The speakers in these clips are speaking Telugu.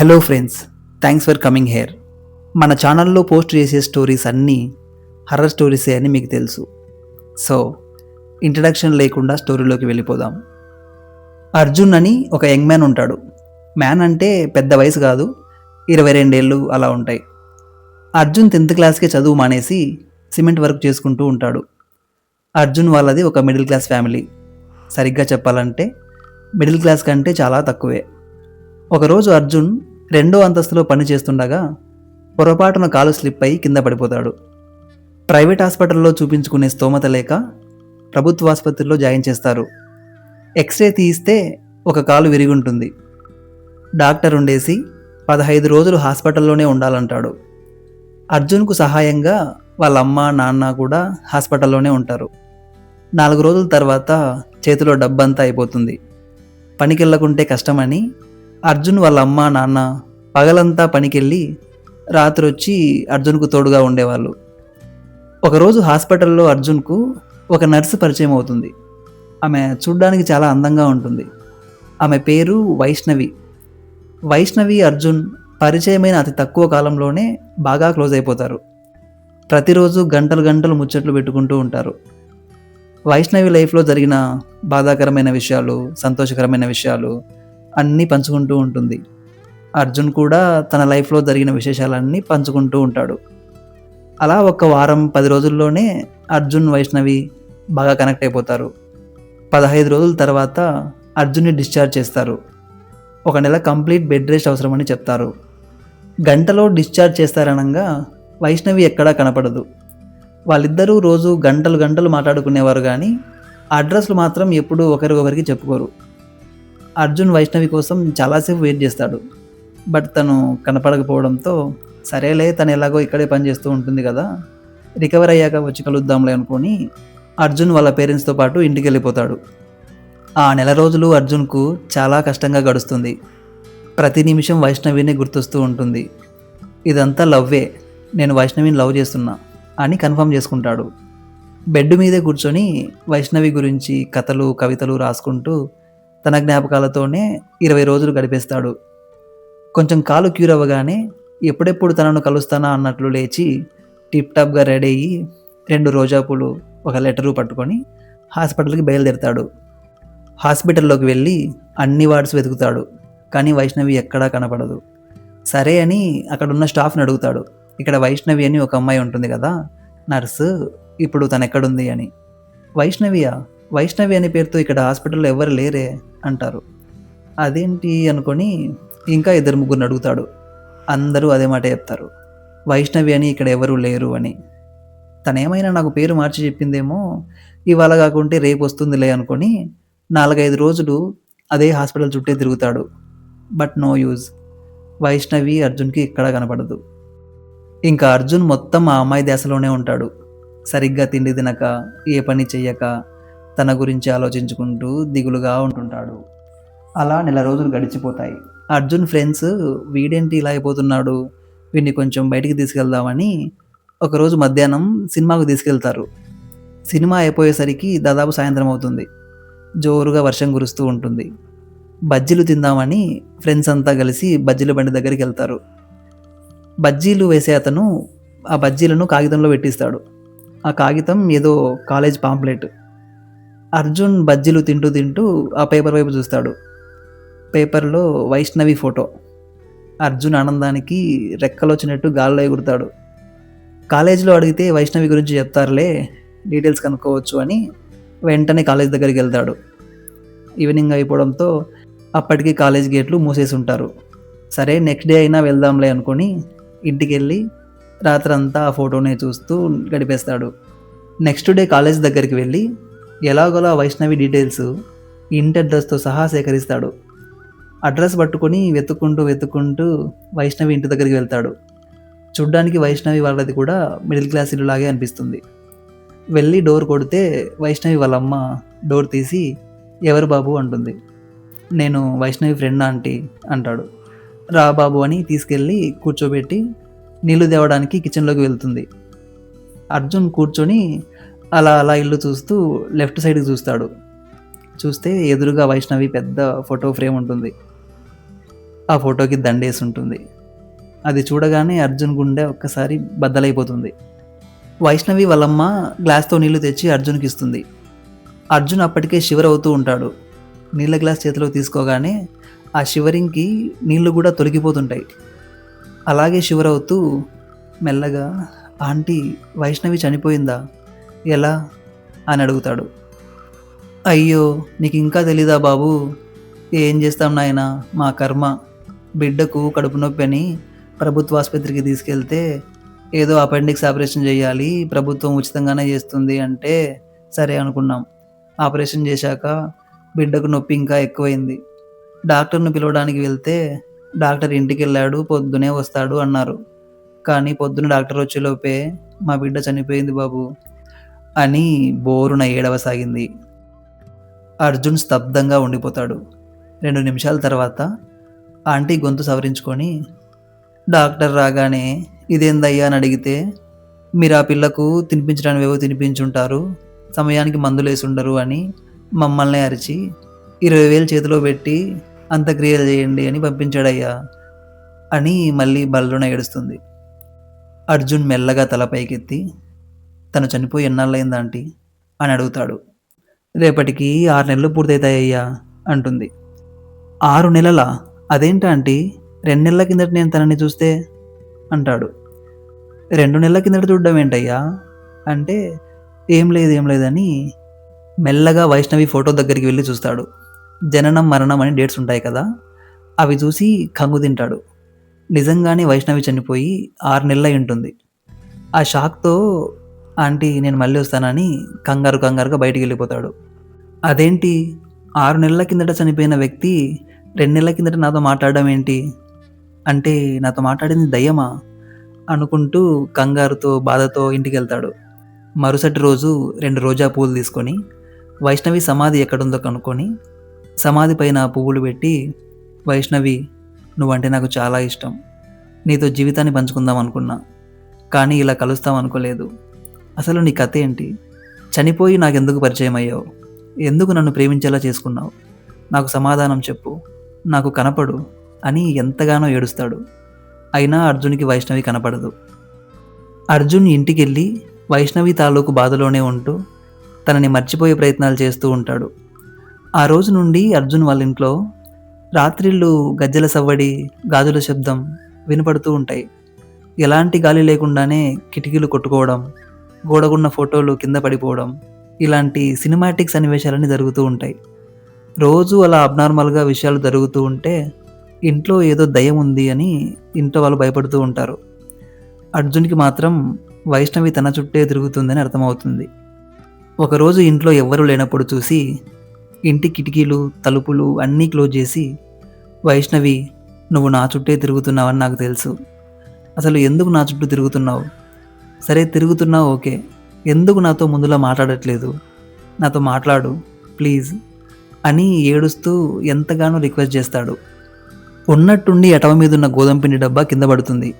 Hello friends thanks for coming here మన ఛానల్లో పోస్ట్ చేసే స్టోరీస్ అన్నీ హర్రర్ స్టోరీసే అని మీకు తెలుసు. సో ఇంట్రడక్షన్ లేకుండా స్టోరీలోకి వెళ్ళిపోదాం. అర్జున్ అని ఒక యంగ్ మ్యాన్ ఉంటాడు. మ్యాన్ అంటే పెద్ద వయసు కాదు ఇరవై రెండేళ్ళు అలా ఉంటాయి. అర్జున్ టెన్త్ క్లాస్కే చదువు మానేసి సిమెంట్ వర్క్ చేసుకుంటూ ఉంటాడు. అర్జున్ వాళ్ళది ఒక మిడిల్ క్లాస్ ఫ్యామిలీ సరిగ్గా చెప్పాలంటే మిడిల్ క్లాస్ కంటే చాలా తక్కువే. ఒకరోజు అర్జున్ రెండో అంతస్తులో పని చేస్తుండగా పొరపాటున కాలు స్లిప్ అయి కింద పడిపోతాడు. ప్రైవేట్ హాస్పిటల్లో చూపించుకునే స్తోమత లేక ప్రభుత్వ ఆసుపత్రిలో జాయిన్ చేస్తారు. ఎక్స్రే తీస్తే ఒక కాలు విరిగుంటుంది. డాక్టర్ ఉండేసి పదహైదు రోజులు హాస్పిటల్లోనే ఉండాలంటాడు. అర్జున్కు సహాయంగా వాళ్ళ అమ్మ నాన్న కూడా హాస్పిటల్లోనే ఉంటారు. నాలుగు రోజుల తర్వాత చేతిలో డబ్బంతా అయిపోతుంది. పనికెళ్ళకుంటే కష్టమని అర్జున్ వాళ్ళ అమ్మ నాన్న పగలంతా పనికెళ్ళి రాత్రి వచ్చి అర్జున్కు తోడుగా ఉండేవాళ్ళు. ఒకరోజు హాస్పిటల్లో అర్జున్కు ఒక నర్సు పరిచయం అవుతుంది. ఆమె చూడ్డానికి చాలా అందంగా ఉంటుంది. ఆమె పేరు వైష్ణవి. వైష్ణవి అర్జున్ పరిచయమైన అతి తక్కువ కాలంలోనే బాగా క్లోజ్ అయిపోతారు. ప్రతిరోజు గంటలు గంటలు ముచ్చట్లు పెట్టుకుంటూ ఉంటారు. వైష్ణవి లైఫ్లో జరిగిన బాధాకరమైన విషయాలు సంతోషకరమైన విషయాలు అన్నీ పంచుకుంటూ ఉంటుంది. అర్జున్ కూడా తన లైఫ్లో జరిగిన విశేషాలన్నీ పంచుకుంటూ ఉంటాడు. అలా ఒక వారం పది రోజుల్లోనే అర్జున్ వైష్ణవి బాగా కనెక్ట్ అయిపోతారు. పదహైదు రోజుల తర్వాత అర్జున్ని డిశ్చార్జ్ చేస్తారు. ఒక నెల కంప్లీట్ బెడ్ రెస్ట్ అవసరమని చెప్తారు. గంటలో డిశ్చార్జ్ చేస్తారనగా వైష్ణవి ఎక్కడా కనపడదు. వాళ్ళిద్దరూ రోజు గంటలు గంటలు మాట్లాడుకునేవారు కానీ అడ్రస్లు మాత్రం ఎప్పుడూ ఒకరికొకరికి చెప్పుకోరు. అర్జున్ వైష్ణవి కోసం చాలాసేపు వెయిట్ చేస్తాడు. బట్ తను కనపడకపోవడంతో సరేలే తను ఎలాగో ఇక్కడే పని చేస్తూ ఉంటుంది కదా రికవర్ అయ్యాక వచ్చి కలుద్దాంలే అనుకొని అర్జున్ వాళ్ళ పేరెంట్స్తో పాటు ఇంటికి వెళ్ళిపోతాడు ఆ నెల రోజులు అర్జున్కు చాలా కష్టంగా గడుస్తుంది. ప్రతి నిమిషం వైష్ణవిని గుర్తొస్తూ ఉంటుంది. ఇదంతా లవ్వే నేను వైష్ణవిని లవ్ చేస్తున్నా అని కన్ఫర్మ్ చేసుకుంటాడు. బెడ్ మీదే కూర్చొని వైష్ణవి గురించి కథలు కవితలు రాసుకుంటూ తన జ్ఞాపకాలతోనే ఇరవై రోజులు గడిపేస్తాడు. కొంచెం కాలు క్యూర్ అవ్వగానే ఎప్పుడెప్పుడు తనను కలుస్తానా అన్నట్లు లేచి టిప్ టాప్గా రెడీ అయ్యి రెండు రోజా పూలు ఒక లెటరు పట్టుకొని హాస్పిటల్కి బయలుదేరుతాడు. హాస్పిటల్లోకి వెళ్ళి అన్ని వార్డ్స్ వెతుకుతాడు కానీ వైష్ణవి ఎక్కడా కనపడదు. సరే అని అక్కడ ఉన్న స్టాఫ్ని అడుగుతాడు ఇక్కడ వైష్ణవి అని ఒక అమ్మాయి ఉంటుంది కదా నర్సు ఇప్పుడు తను ఎక్కడుంది అని. వైష్ణవియా? వైష్ణవి అనే పేరుతో ఇక్కడ హాస్పిటల్లో ఎవరు లేరే అంటారు. అదేంటి అనుకొని ఇంకా ఇద్దరు ముగ్గురిని అడుగుతాడు. అందరూ అదే మాట చెప్తారు. వైష్ణవి అని ఇక్కడ ఎవరు లేరు అని. తనేమైనా నాకు పేరు మార్చి చెప్పిందేమో ఇవాళ కాకుంటే రేపు వస్తుందిలే అనుకొని నాలుగైదు రోజులు అదే హాస్పిటల్ చుట్టే తిరుగుతాడు. But no use. వైష్ణవి అర్జున్కి ఇక్కడ కనపడదు. ఇంకా అర్జున్ మొత్తం ఆ అమ్మాయి దశలోనే ఉంటాడు. సరిగ్గా తిండి తినక ఏ పని చెయ్యక తన గురించి ఆలోచించుకుంటూ దిగులుగా ఉంటుంటాడు. అలా నెల రోజులు గడిచిపోతాయి. అర్జున్ ఫ్రెండ్స్ వీడేంటి ఇలా అయిపోతున్నాడు? వీడిని కొంచెం బయటికి తీసుకెళ్దామని ఒకరోజు మధ్యాహ్నం సినిమాకు తీసుకెళ్తారు. సినిమా అయిపోయేసరికి దాదాపు సాయంత్రం అవుతుంది. జోరుగా వర్షం కురుస్తూ ఉంటుంది. బజ్జీలు తిందామని ఫ్రెండ్స్ అంతా కలిసి బజ్జీల బండి దగ్గరికి వెళ్తారు. బజ్జీలు వేసే అతను ఆ బజ్జీలను కాగితంలో పెట్టిస్తాడు. ఆ కాగితం ఏదో కాలేజ్ పాంప్లెట్. అర్జున్ బజ్జీలు తింటూ తింటూ ఆ పేపర్ వైపు చూస్తాడు. పేపర్లో వైష్ణవి ఫోటో. అర్జున్ ఆనందానికి రెక్కలు వచ్చినట్టు గాల్లో ఎగురుతాడు. కాలేజీలో అడిగితే వైష్ణవి గురించి చెప్తారులే డీటెయిల్స్ కనుక్కోవచ్చు అని వెంటనే కాలేజ్ దగ్గరికి వెళ్తాడు. ఈవినింగ్ అయిపోవడంతో అప్పటికి కాలేజ్ గేట్లు మూసేసి ఉంటారు. సరే నెక్స్ట్ డే అయినా వెళ్దాంలే అనుకొని ఇంటికి వెళ్ళి రాత్రంతా ఆ ఫోటోనే చూస్తూ గడిపేస్తాడు. నెక్స్ట్ డే కాలేజ్ దగ్గరికి వెళ్ళి ఎలాగోలా వైష్ణవి డీటెయిల్స్ ఇంటి అడ్రస్తో సహా సేకరిస్తాడు. అడ్రస్ పట్టుకొని వెతుక్కుంటూ వెతుక్కుంటూ వైష్ణవి ఇంటి దగ్గరికి వెళ్తాడు. చూడ్డానికి వైష్ణవి వాళ్ళది కూడా మిడిల్ క్లాస్ ఇల్లు లాగే అనిపిస్తుంది. వెళ్ళి డోర్ కొడితే వైష్ణవి వాళ్ళ అమ్మ డోర్ తీసి ఎవరు బాబు? అంటుంది. నేను వైష్ణవి ఫ్రెండ్ ఆంటీ అంటాడు. రా బాబు అని తీసుకెళ్ళి కూర్చోబెట్టి నీళ్ళు తేవడానికి కిచెన్లోకి వెళ్తుంది. అర్జున్ కూర్చొని అలా అలా ఇల్లు చూస్తూ లెఫ్ట్ సైడ్కి చూస్తాడు. చూస్తే ఎదురుగా వైష్ణవి పెద్ద ఫోటో ఫ్రేమ్ ఉంటుంది. ఆ ఫోటోకి దండేసి ఉంటుంది. అది చూడగానే అర్జున్ గుండె ఒక్కసారి బద్దలైపోతుంది. వైష్ణవి వాళ్ళమ్మ గ్లాస్తో నీళ్ళు తెచ్చి అర్జున్కి ఇస్తుంది. అర్జున్ అప్పటికే షివర్ అవుతూ ఉంటాడు. నీళ్ళ గ్లాస్ చేతిలో తీసుకోగానే ఆ షివరింగ్కి నీళ్ళు కూడా తొలగిపోతుంటాయి. అలాగే షివర్ అవుతూ మెల్లగా ఆంటీ వైష్ణవి చనిపోయిందా? ఎలా? అని అడుగుతాడు. అయ్యో నీకు ఇంకా తెలీదా బాబు? ఏం చేస్తాం నాయనా మా కర్మ. బిడ్డకు కడుపు నొప్పి అని ప్రభుత్వ ఆసుపత్రికి తీసుకెళ్తే ఏదో అపెండిక్స్ ఆపరేషన్ చేయాలి ప్రభుత్వం ఉచితంగానే చేస్తుంది అంటే సరే అనుకున్నాం. ఆపరేషన్ చేశాక బిడ్డకు నొప్పి ఇంకా ఎక్కువైంది. డాక్టర్ను పిలవడానికి వెళ్తే డాక్టర్ ఇంటికి వెళ్ళాడు పొద్దునే వస్తాడు అన్నారు. కానీ పొద్దున డాక్టర్ వచ్చేలోపే మా బిడ్డ చనిపోయింది బాబు. అని బోరున ఏడవసాగింది. అర్జున్ స్తబ్దంగా ఉండిపోతాడు. రెండు నిమిషాల తర్వాత ఆంటీ గొంతు సవరించుకొని డాక్టర్ రాగానే ఇదేందయ్యా అని అడిగితే మీరు ఆ పిల్లకు తినిపించడానికి ఏవో తినిపించుంటారు సమయానికి మందులు వేసి ఉండరు అని మమ్మల్ని అరిచి ఇరవై వేలు చేతిలో పెట్టి అంత్యక్రియలు చేయండి అని పంపించాడయ్యా అని మళ్ళీ బల్లున ఏడుస్తుంది. అర్జున్ మెల్లగా తల పైకెత్తి తను చనిపోయి ఎన్నాళ్ళైందా ఆంటీ? అని అడుగుతాడు. రేపటికి ఆరు నెలలు పూర్తవుతాయ్యా అంటుంది. ఆరు నెలల? అదేంటా ఆంటీ? రెండు నెలల కిందట నేను తనని చూస్తే? అంటాడు. రెండు నెలల కిందట చూడడం ఏంటయ్యా? అంటే ఏం లేదు ఏం లేదని మెల్లగా వైష్ణవి ఫోటో దగ్గరికి వెళ్ళి చూస్తాడు. జననం మరణం అని డేట్స్ ఉంటాయి కదా అవి చూసి కంగు తింటాడు. నిజంగానే వైష్ణవి చనిపోయి ఆరు నెలలై ఉంటుంది. ఆ షాక్తో ఆంటీ నేను మళ్ళీ వస్తానని కంగారు కంగారుగా బయటికి వెళ్ళిపోతాడు. అదేంటి? ఆరు నెలల కిందట చనిపోయిన వ్యక్తి రెండు నెలల కిందట నాతో మాట్లాడడం ఏంటి? అంటే నాతో మాట్లాడింది దయ్యమా? అనుకుంటూ కంగారుతో బాధతో ఇంటికి వెళ్తాడు. మరుసటి రోజు రెండు రోజా పువ్వులు తీసుకొని వైష్ణవి సమాధి ఎక్కడుందో కనుక్కొని సమాధి పైన పువ్వులు పెట్టి వైష్ణవి నువ్వంటే నాకు చాలా ఇష్టం. నీతో జీవితాన్ని పంచుకుందాం అనుకున్నా. కానీ ఇలా కలుస్తాం అనుకోలేదు. అసలు నీ కథ ఏంటి? చనిపోయి నాకెందుకు పరిచయం అయ్యావు? ఎందుకు నన్ను ప్రేమించేలా చేసుకున్నావు? నాకు సమాధానం చెప్పు. నాకు కనపడు అని ఎంతగానో ఏడుస్తాడు. అయినా అర్జున్కి వైష్ణవి కనపడదు. అర్జున్ ఇంటికి వెళ్ళి వైష్ణవి తాలూకు బాధలోనే ఉంటూ తనని మర్చిపోయే ప్రయత్నాలు చేస్తూ ఉంటాడు. ఆ రోజు నుండి అర్జున్ వాళ్ళ ఇంట్లో రాత్రిళ్ళు గజ్జల సవ్వడి గాజుల శబ్దం వినపడుతూ ఉంటాయి. ఎలాంటి గాలి లేకుండానే కిటికీలు కొట్టుకోవడం గోడగున్న ఫోటోలు కింద పడిపోవడం ఇలాంటి సినిమాటిక్ సన్నివేశాలన్నీ జరుగుతూ ఉంటాయి. రోజు అలా అబ్నార్మల్గా విషయాలు జరుగుతూ ఉంటే ఇంట్లో ఏదో దయం ఉంది అని ఇంట్లో వాళ్ళు భయపడుతూ ఉంటారు. అర్జున్కి మాత్రం వైష్ణవి తన చుట్టే తిరుగుతుందని అర్థమవుతుంది. ఒకరోజు ఇంట్లో ఎవ్వరూ లేనప్పుడు చూసి ఇంటి కిటికీలు తలుపులు అన్నీ క్లోజ్ చేసి వైష్ణవి నువ్వు నా చుట్టే తిరుగుతున్నావని నాకు తెలుసు. అసలు ఎందుకు నా చుట్టూ తిరుగుతున్నావు? సరే తిరుగుతున్నా ఓకే. ఎందుకు నాతో ముందులా మాట్లాడట్లేదు? నాతో మాట్లాడు ప్లీజ్ అని ఏడుస్తూ ఎంతగానో రిక్వెస్ట్ చేస్తాడు. ఉన్నట్టుండి ఎటవ మీద ఉన్న గోధుమ పిండి డబ్బా కింద పడుతుంది.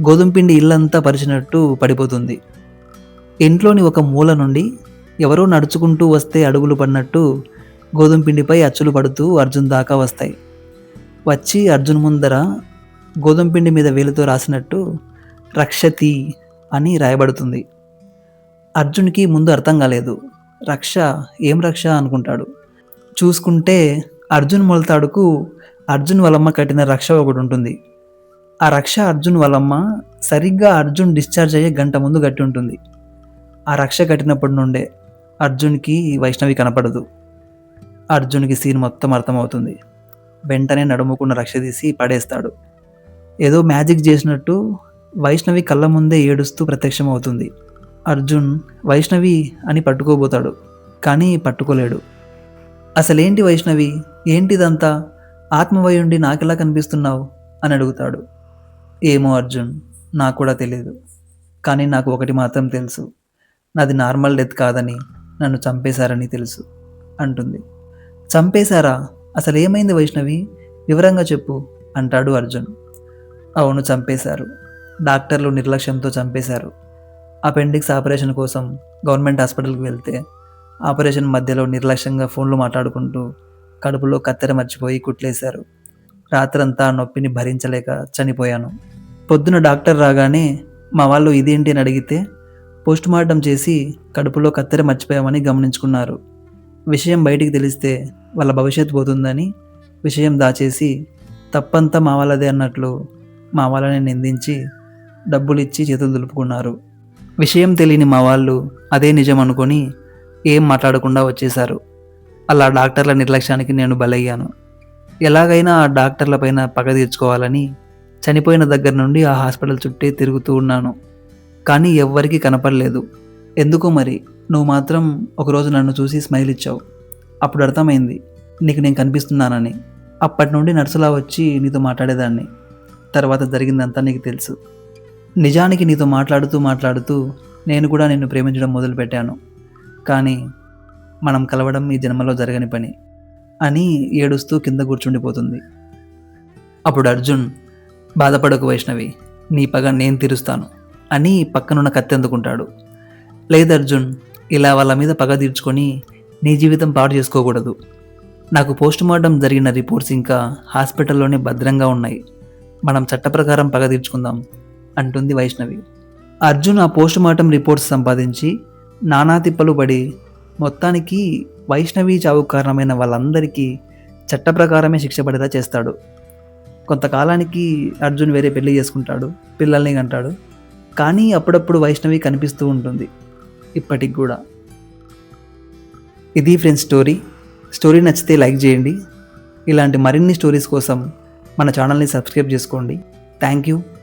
గోధుమ పిండి ఇల్లంతా పరిచినట్టు పడిపోతుంది. ఇంట్లోని ఒక మూల నుండి ఎవరో నడుచుకుంటూ వస్తే అడుగులు పడినట్టు గోధుమ పిండిపై అచ్చులు పడుతూ అర్జున్ దాకా వస్తాయి. వచ్చి అర్జున్ ముందర గోధుమ పిండి మీద వేలుతో రాసినట్టు రక్షతి అని రాయబడుతుంది. అర్జున్కి ముందు అర్థం కాలేదు. రక్ష ఏం రక్ష అనుకుంటాడు? చూసుకుంటే అర్జున్ మొలతాడుకు అర్జున్ వలమ్మ కట్టిన రక్ష ఒకటి ఉంటుంది. ఆ రక్ష అర్జున్ వలమ్మ సరిగ్గా అర్జున్ డిశ్చార్జ్ అయ్యే గంట ముందు కట్టి ఉంటుంది. ఆ రక్ష కట్టినప్పటి నుండే అర్జున్కి వైష్ణవి కనపడదు. అర్జున్కి సీన్ మొత్తం అర్థమవుతుంది. వెంటనే నడుముకున్న రక్ష తీసి పడేస్తాడు. ఏదో మ్యాజిక్ చేసినట్టు వైష్ణవి కళ్ళ ముందే ఏడుస్తూ ప్రత్యక్షమవుతుంది. అర్జున్ వైష్ణవి అని పట్టుకోబోతాడు కానీ పట్టుకోలేడు. అసలేంటి వైష్ణవి? ఏంటిదంతా? ఆత్మవయుండి నాకెలా కనిపిస్తున్నావు? అని అడుగుతాడు. ఏమో అర్జున్ నాకు కూడా తెలియదు కానీ నాకు ఒకటి మాత్రం తెలుసు. నాది నార్మల్ డెత్ కాదని నన్ను చంపేశారని తెలుసు అంటుంది. చంపేశారా? అసలు ఏమైంది వైష్ణవి? వివరంగా చెప్పు అంటాడు అర్జున్. అవును చంపేశారు. డాక్టర్లు నిర్లక్ష్యంతో చంపేశారు. అపెండిక్స్ ఆపరేషన్ కోసం గవర్నమెంట్ హాస్పిటల్కి వెళ్తే ఆపరేషన్ మధ్యలో నిర్లక్ష్యంగా ఫోన్లు మాట్లాడుకుంటూ కడుపులో కత్తెర మర్చిపోయి కుట్లేశారు. రాత్రంతా నొప్పిని భరించలేక చనిపోయాను. పొద్దున డాక్టర్ రాగానే మా వాళ్ళు ఇదేంటి? అని అడిగితే పోస్ట్ మార్టం చేసి కడుపులో కత్తెర మర్చిపోయామని గమనించుకున్నారు. విషయం బయటికి తెలిస్తే వాళ్ళ భవిష్యత్తు పోతుందని విషయం దాచేసి తప్పంతా మా వాళ్ళదే అన్నట్లు మా వాళ్ళని నిందించి డబ్బులు ఇచ్చి చేతులు దులుపుకున్నారు. విషయం తెలియని మా వాళ్ళు అదే నిజం అనుకొని ఏం మాట్లాడకుండా వచ్చేశారు. అలా డాక్టర్ల నిర్లక్ష్యానికి నేను బలయ్యాను. ఎలాగైనా ఆ డాక్టర్ల పైన పగ తీర్చుకోవాలని చనిపోయిన దగ్గర నుండి ఆ హాస్పిటల్ చుట్టే తిరుగుతూ ఉన్నాను. కానీ ఎవ్వరికీ కనపడలేదు. ఎందుకో మరి నువ్వు మాత్రం ఒకరోజు నన్ను చూసి స్మైల్ ఇచ్చావు. అప్పుడు అర్థమైంది నీకు నేను కనిపిస్తున్నానని. అప్పటి నుండి నర్సులా వచ్చి నీతో మాట్లాడేదాన్ని. తర్వాత జరిగిందంతా నీకు తెలుసు. నిజానికి నీతో మాట్లాడుతూ మాట్లాడుతూ నేను కూడా నిన్ను ప్రేమించడం మొదలుపెట్టాను. కానీ మనం కలవడం ఈ జన్మలో జరగని పని అని ఏడుస్తూ కింద కూర్చుండిపోతుంది. అప్పుడు అర్జున్ బాధపడకు వైష్ణవి నీ పగ నేను తీరుస్తాను అని పక్కనున్న కత్తి అందుకుంటాడు. లేదు అర్జున్ ఇలా వాళ్ళ మీద పగ తీర్చుకొని నీ జీవితం పాడు చేసుకోకూడదు. నాకు పోస్ట్ మార్టం జరిగిన రిపోర్ట్స్ ఇంకా హాస్పిటల్లోనే భద్రంగా ఉన్నాయి. మనం చట్ట ప్రకారం పగ తీర్చుకుందాం. అంటుంది వైష్ణవి. అర్జున్ ఆ పోస్ట్ మార్టం రిపోర్ట్స్ సంపాదించి నానా తిప్పలు పడి మొత్తానికి వైష్ణవి చావు కారణమైన వాళ్ళందరికీ చట్ట ప్రకారమే శిక్ష పడేలా చేస్తాడు. కొంతకాలానికి అర్జున్ వేరే పెళ్ళి చేసుకుంటాడు పిల్లల్ని అంటాడు కానీ అప్పుడప్పుడు వైష్ణవి కనిపిస్తూ ఉంటుంది ఇప్పటికి కూడా. ఇది ఫ్రెండ్స్ స్టోరీ. స్టోరీ నచ్చితే లైక్ చేయండి. ఇలాంటి మరిన్ని స్టోరీస్ కోసం మన ఛానల్ని సబ్స్క్రైబ్ చేసుకోండి. Thank you.